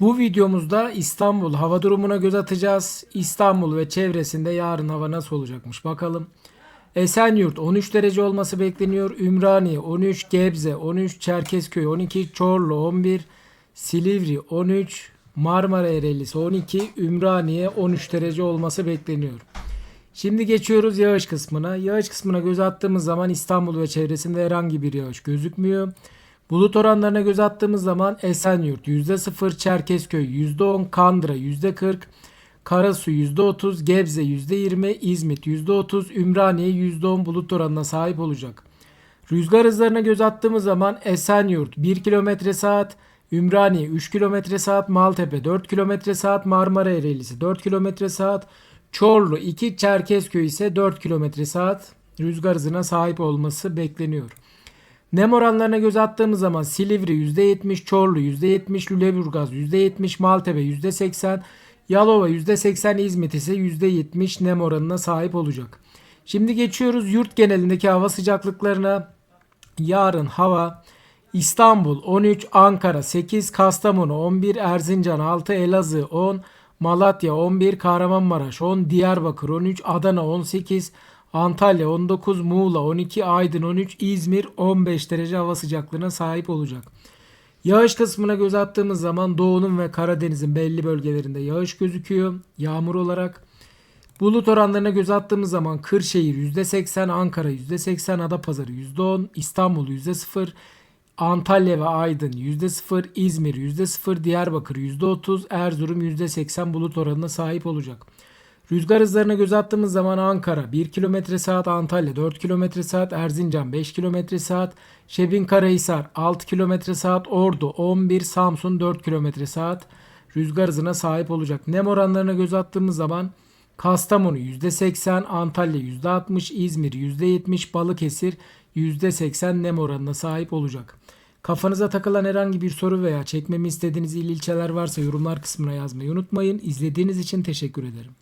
Bu videomuzda İstanbul hava durumuna göz atacağız. İstanbul ve çevresinde yarın hava nasıl olacakmış bakalım. Esenyurt 13 derece olması bekleniyor. Ümraniye 13, Gebze 13, Çerkezköy 12, Çorlu 11, Silivri 13, Marmara Ereğlisi 12, Ümraniye 13 derece olması bekleniyor. Şimdi geçiyoruz yağış kısmına. Yağış kısmına göz attığımız zaman İstanbul ve çevresinde herhangi bir yağış gözükmüyor. Bulut oranlarına göz attığımız zaman Esenyurt %0, Çerkezköy %10, Kandıra %40, Karasu %30, Gebze %20, İzmit %30, Ümraniye %10 bulut oranına sahip olacak. Rüzgar hızlarına göz attığımız zaman Esenyurt 1 km saat, Ümraniye 3 km saat, Maltepe 4 km saat, Marmara Ereğlisi 4 km saat, Çorlu 2, Çerkezköy ise 4 km saat rüzgar hızına sahip olması bekleniyor. Nem oranlarına göz attığımız zaman Silivri %70, Çorlu %70, Lüleburgaz %70, Maltepe %80, Yalova %80, İzmit ise %70 nem oranına sahip olacak. Şimdi geçiyoruz yurt genelindeki hava sıcaklıklarına. Yarın hava İstanbul 13, Ankara 8, Kastamonu 11, Erzincan 6, Elazığ 10, Malatya 11, Kahramanmaraş 10, Diyarbakır 13, Adana 18, Antalya 19, Muğla 12, Aydın 13, İzmir 15 derece hava sıcaklığına sahip olacak. Yağış kısmına göz attığımız zaman Doğu'nun ve Karadeniz'in belli bölgelerinde yağış gözüküyor. Yağmur olarak. Bulut oranlarına göz attığımız zaman Kırşehir %80, Ankara %80, Adapazarı %10, İstanbul %0, Antalya ve Aydın %0, İzmir %0, Diyarbakır %30, Erzurum %80 bulut oranına sahip olacak. Rüzgar hızlarına göz attığımız zaman Ankara 1 km saat, Antalya 4 km saat, Erzincan 5 km saat, Şebin Karahisar 6 km saat, Ordu 11, Samsun 4 km saat rüzgar hızına sahip olacak. Nem oranlarına göz attığımız zaman Kastamonu %80, Antalya %60, İzmir %70, Balıkesir %80 nem oranına sahip olacak. Kafanıza takılan herhangi bir soru veya çekmemi istediğiniz il ilçeler varsa yorumlar kısmına yazmayı unutmayın. İzlediğiniz için teşekkür ederim.